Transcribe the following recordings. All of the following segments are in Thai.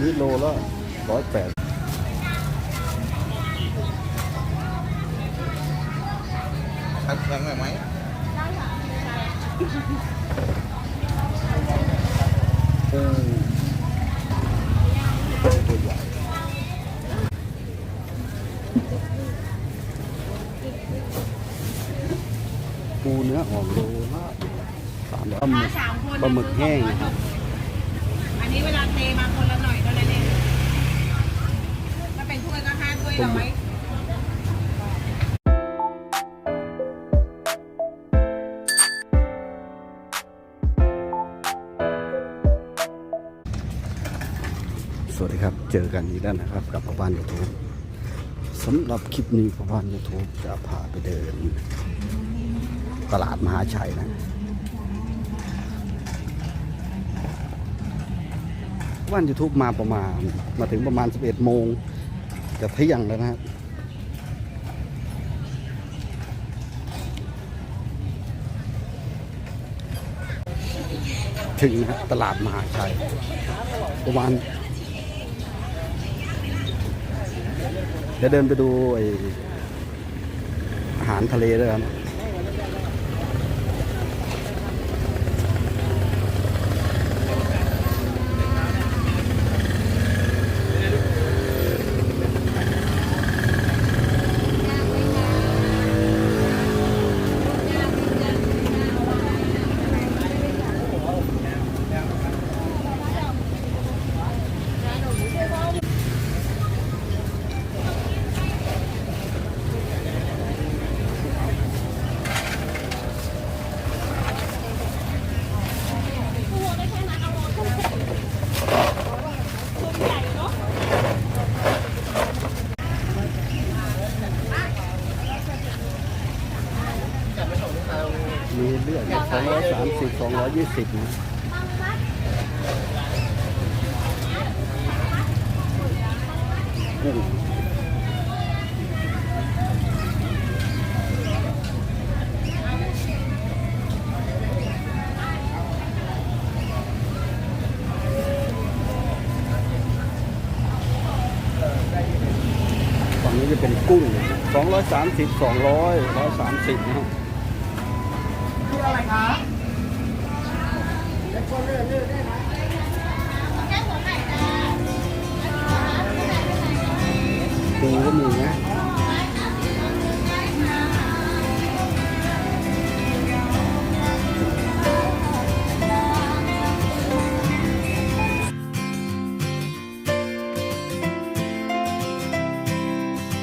นี่โลละร้อยแปดครับแพงไหมปูตัวใหญ่ปูเนื้ออ่อนโลละสามร้อยมาสามคนปลาหมึกแห้งนะครับ วัสดีครับ เจอกันอีกแล้วนะครับ กับพ่อบ้านยูทูบสำหรับคลิปนี้พ่อบ้านยูทูบจะพาไปเดิน ตลาดมหาชัยนะพ่อบ้านยูทูบมาประมาณมาถึงประมาณ 11 โมงจะเที่ยงแล้วนะครับถึงนะตลาดมหาชัยประมาณ เดี๋ยวเดินไปดูไออาหารทะเลด้วยครับ ร้อยสามสิบสองร้อยยี่สิบนะกุ้งฝั่งนี้จะเป็นกุ้งสองร้อยสามสิบสองร้อยร้อยสามสิบนะครับ ปูก็มีนะ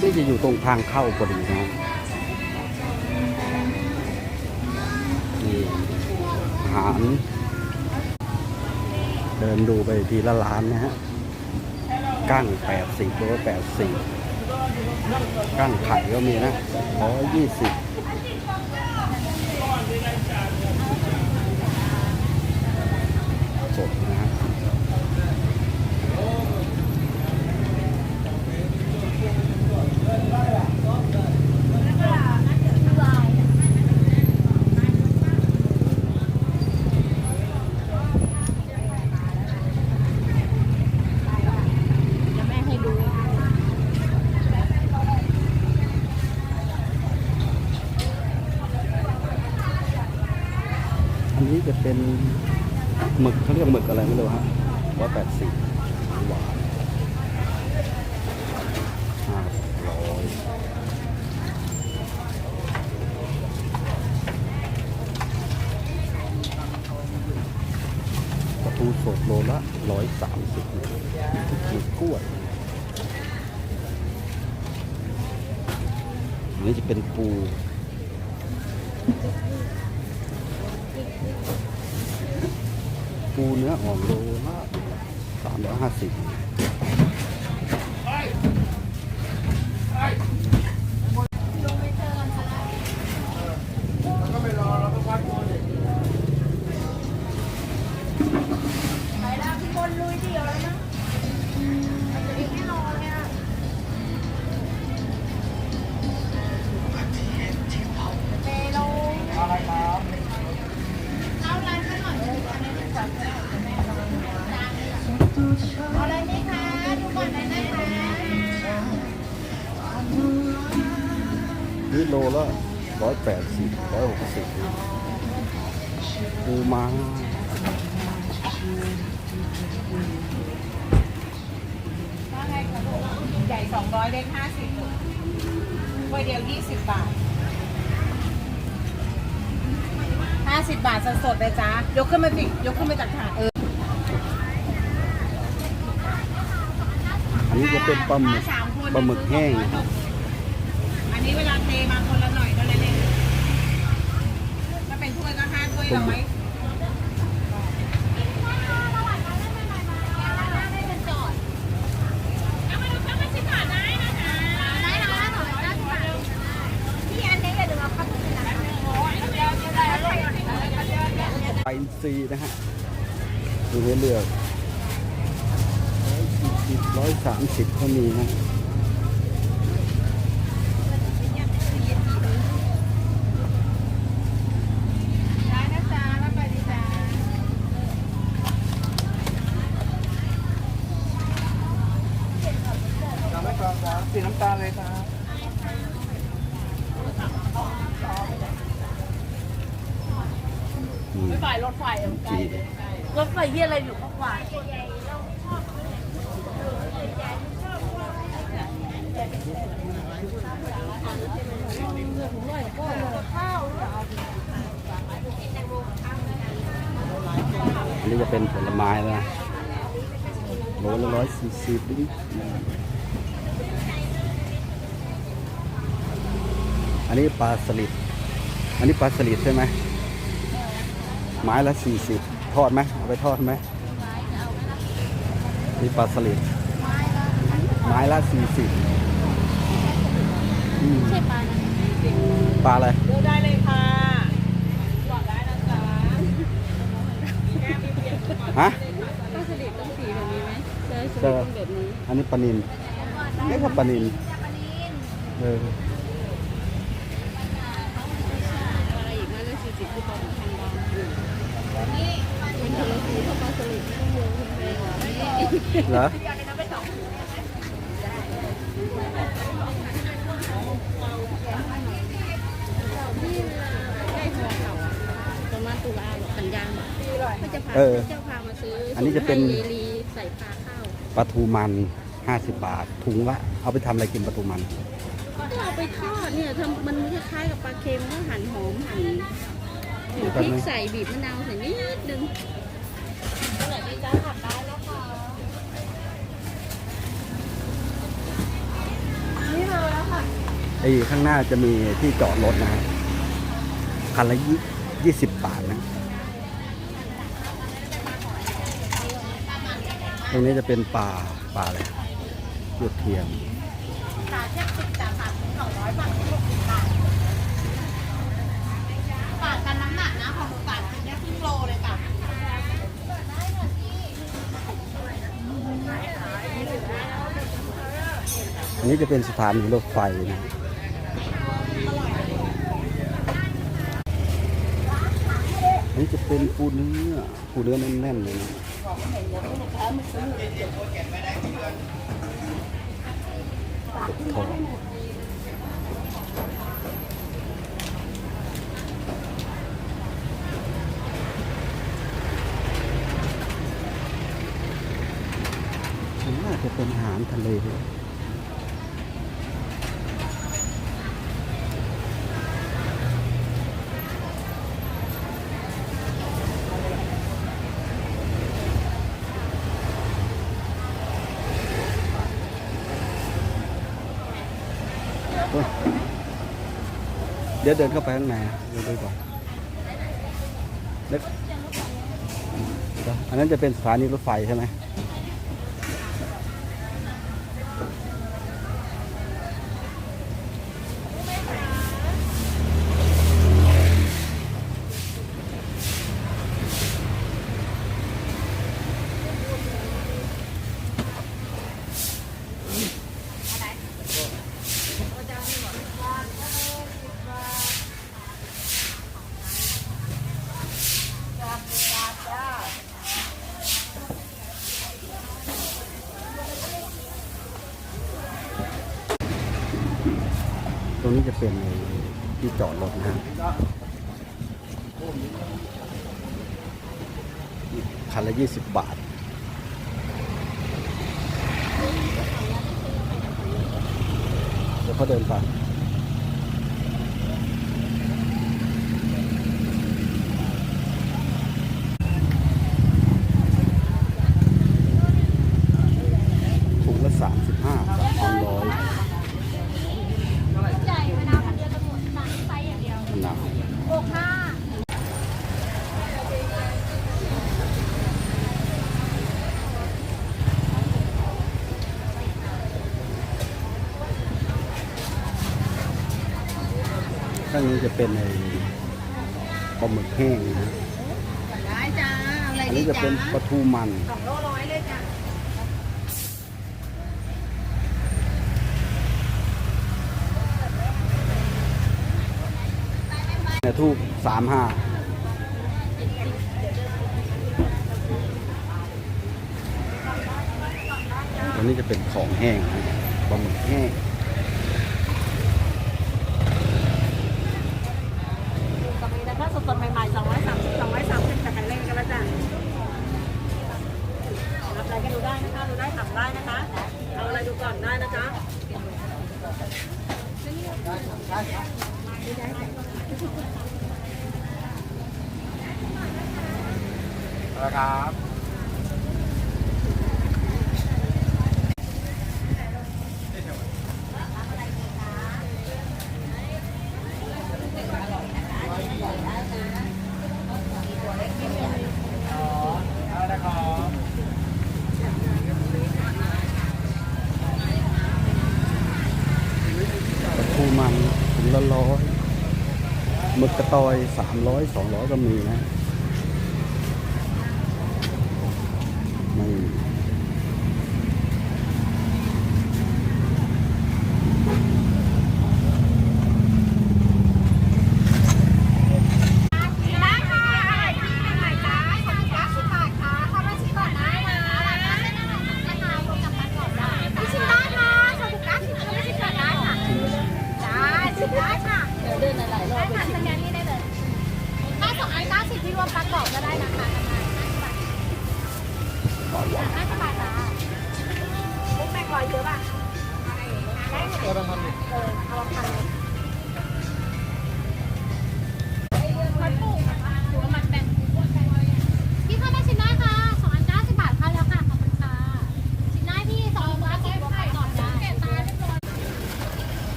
นี่จะอยู่ตรงทางเข้าพอดีนะ อาหาร เดินดูไปทีละร้านนะฮะกั้งแปดสิบโลแปดสิบกั้งไข่ก็มีนะร้อยยี่สิบสดนะฮะอันนี้จะเป็น หมึกเขาเรียกหมึกอะไรไม่รู้ฮะร้อยแปดสิบหวานห้าร้อยปลาทูสดโลละร้อยสามสิบหมึกกล้วยอันนี้จะเป็นปู ปูเนื้ออ่อนโลละสามร้อยห้าสิบ ละร้อยแปดสิบร้อยหกสิบปูม้าว่าไงคะลูกใหญ่สองร้อยเล็กห้าสิบถ้วยเดียวยี่สิบบาทห้าสิบบาทสดๆเลยจ้ายกขึ้นมาสิยกขึ้นมาจากถาดเอออันนี้จะเป็นปลาหมึกสามคนปลาหมึกแห้งนะครับอั นี้เวลาเทมาคนละหน่อยเท่านั้นเองถ้าเป็นถ้วยก็ห้าถ้วยร้อยไปอินซีนะฮะดูให้เลือกร้อยสิบร้อยสามสิบก็มีนะ ได้นะจ๊ะรับไปดีจ้า จำไม่ฟังครับสีน้ำตาลเลยครับ อืม รถไฟจีรถไฟเยี่ยอะไรอยู่ข้างขวาอันนี้จะเป็นผลไม้แล้วนะโลละร้อยสี่สิบอันนี้ปลาสลิด อันนี้ปลาสลิดใช่ไหม ไม้ละสี่สิบทอดไหมเอาไปทอดไหมนี่ปลาสลิดไม้ละสี่สิบใช่ปลานะปลาอะไรเลือกได้เลยค่ะฮะปลาสลิดต้องสีแบบนี้ไหมใช่สเจลิดอต้องแบบนี้ อันนี้ปลานินเอ๊ะก็ปลานินเออ อะไรอีกนะเรื่องสี่สิบคือปลาหมึกทางดำนี่มันคนละสีถ้าปลาสลิดต้องเยอะขึ้นไปกว่านี้ เหรอที่เวลาใกล้หัวเขาอะประมาณตุลาหรอกันยาก็จะพาเออ เจ้าพามาซื้ออันนี้จะเป็นให้ลีใส่ปลาข้าวปลาทูมันห้าสิบบาท ถุงละ เอาไปทำอะไรกินปลาทูมัน ก็เอาไปทอดเนี่ยทำมันคล้ายๆกับปลาเค็มก็หั่นหอมหั่นเดี๋ยวพแป๊บริกนึงใส่บีบมะนาวใส่นิดนึงไอ้ข้างหน้าจะมีที่จอดรถนะฮะคันละยี่ยี่สิบบาทนะตรงนี้จะเป็นป่าป่าอะไรหยดเทียมสาเทียบสิบจากันน้ำหนักนะของหมูฝากกินแค่ครึ่งโลเลยจ้ะอันนี้จะเป็นสถานีรถไฟนะ นนี้จะเป็นปูเนื้อปูเนื้อแน่นๆเลยนะทองน่าจะเป็นอาหารทะเลเเดี๋ยวเดินเข้าไปข้างในเดี๋ยวดูก่อนเล็กอันนั้นจะเป็นสถานีรถไฟใช่ไหมต รงนี้จะเป็นที่จอดรถนะฮะคันละยี่สิบบาท เดี๋ยวเขาเดินไปถุงละสามสิบห้าสามร้อย ใจมะนาวพันเดียวตำรวจสั่งไซส์อย่างเดียว มะนาว หกห้า ข้างนี้จะเป็นในปลาหมึกแห้งนะฮะได้จ้าเอาอะไรอันดีนี้จะจ้าเป็นปลาทูมัน สองโลร้อยเลยจ้าเนี่ยทูบสามห้าอันนี้จะเป็นของแห้งนะปลาหมึกแห้ง กับมีนะคะสดๆใหม่ๆสองร้อยสามสิบสองร้อยสามสิบจากกันเล่นกันแล้วจ้ารับอะไรกันดูได้นะคะดูได้ถามได้นะคะ เอาอะไรดูก่อนได้นะจ๊ะ นะครับ ปลาทูมันถุงละร้อยหมึ กระตอยสามร้อยสองร้อยก็มีนะ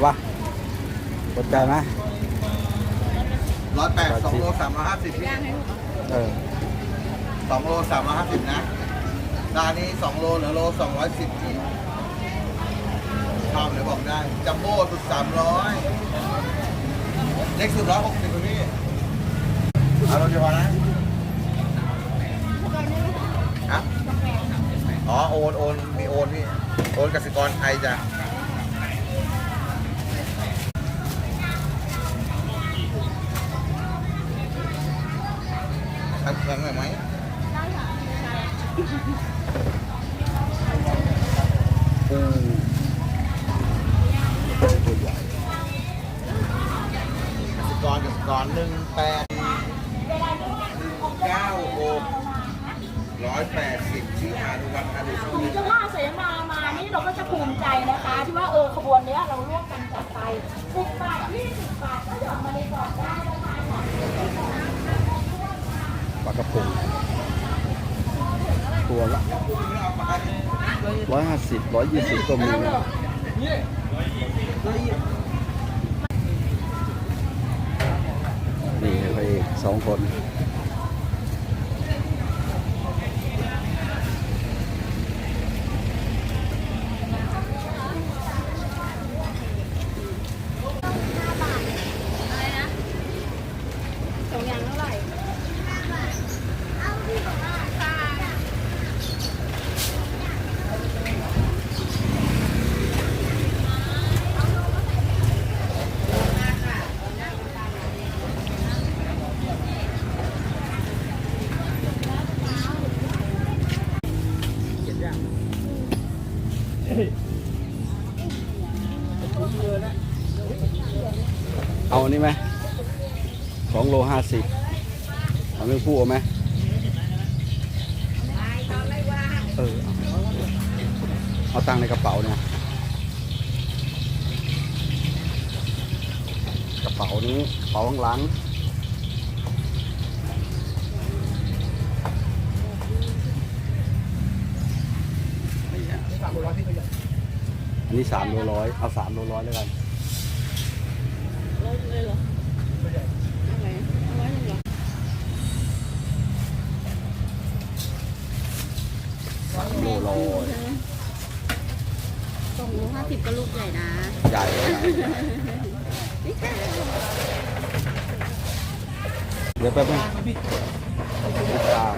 เอาปะสนใจไหมร้อยแปดสองโลสามร้อยห้าสิบพี่เออสองโลสามร้อยห้าสิบนะร้านนี้สองโลเหลือโลสองร้อยสิบพี่ชอบเดี๋ยวบอกได้ จัมโบ้สุดสามร้อยเล็กสุดร้อยหกสิบพี่เอาเราจะพอนะฮะอ๋อโอนโอนมีโอนพี่ โอนกสิกรไทยจ้ะ อันแข็งหน่อยไหมปูตัวใหญ่กสิกรกสิกรหนึ่งแปดเก้าหกร้อยแปดสิบที่อานุวัฒน์อดีตเจ้าว่าเสมามานี่เราก็จะภูมิใจนะคะ ที่ว่าเออขบวนเนี้ยเราร่วมกันจัดไปสิบบาทยี่สิบบาทก็หย่อนมาในกล่องได้นะคะ ปลากระพง ตัวละร้อยห้าสิบร้อยยี่สิบก็มีนี่พระเอกสองคน สองโลห้าสิบเอาไม่พูดเอาไหมเออเอาเอาตังค์ในกระเป๋าเนี่ยกระเป๋านี้กระเป๋าข้างหลังนี่ฮะอันนี้สามโลร้อยเอาสามโลร้อยแล้วกันสามโลร้อยสองโลห้าสิบก็ลูกใหญ่นะ ใหญ่เลยนะเดี๋ยวแป๊บนึงไม่กลาง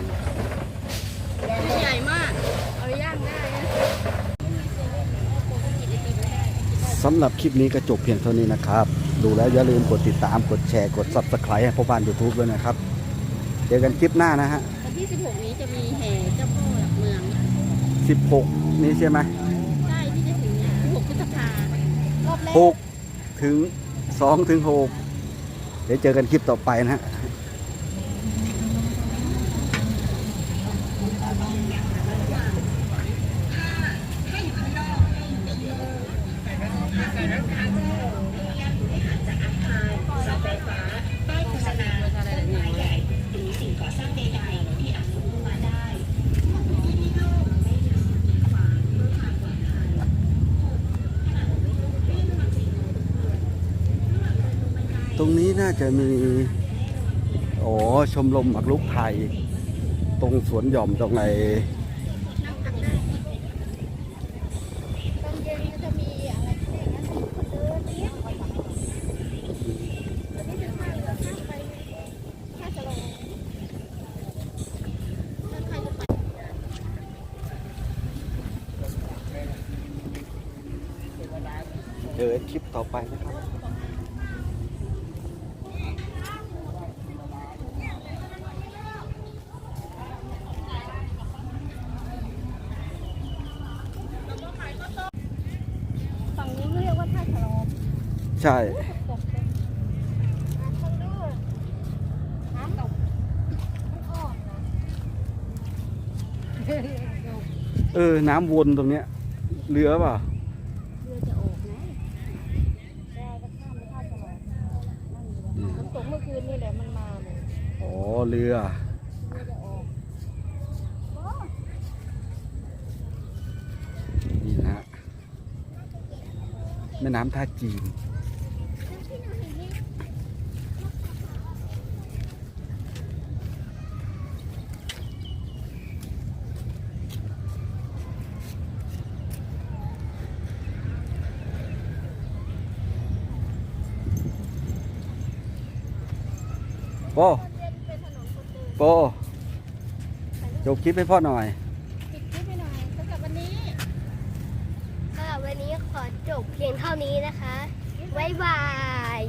ใหญ่มาก เอาย่างได้นะสำหรับคลิปนี้ก็จบเพียงเท่านี้นะครับ ดูแล้วอย่าลืมกดติดตาม กดแชร์ กด subscribe ให้พ่อบ้าน YouTube ด้วยนะครับ เจอกันคลิปหน้านะฮะวันที่ 16 นี้จะมีแห่เจ้าพ่อหลักเมือง 16นี้ใช่ไหมใช่ที่จะถึงเนี่ย16พฤษภารอบแรก6ถึง2ถึง6เดี๋ยวเจอกันคลิปต่อไปนะฮะ รงนี้น่าจะมีโอ้ชมรมหมากลุกไทย ตรงสวนหย่อมตรงไหน ใช่ตกเลยน้ำมันด้วยน้ำตกมันอ่อนนะเออ น้ำวนตรงเนี้ยเรือเปล่าเรือจะออกนะแกก็ข้ามไปท่าฉลอมนั่นเรือมันตกเมื่อคืนนี่แหละมันมาเลยอ๋อ เรือเรือจะออกโอ้นี่นะฮะแม่น้ำท่าจีน โปโปจบคลิปให้พ่อหน่อยปิดคลิปไปหน่อยสำหรับวันนี้สำหรับวันนี้ขอจบเพียงเท่านี้นะคะ บ๊ายบาย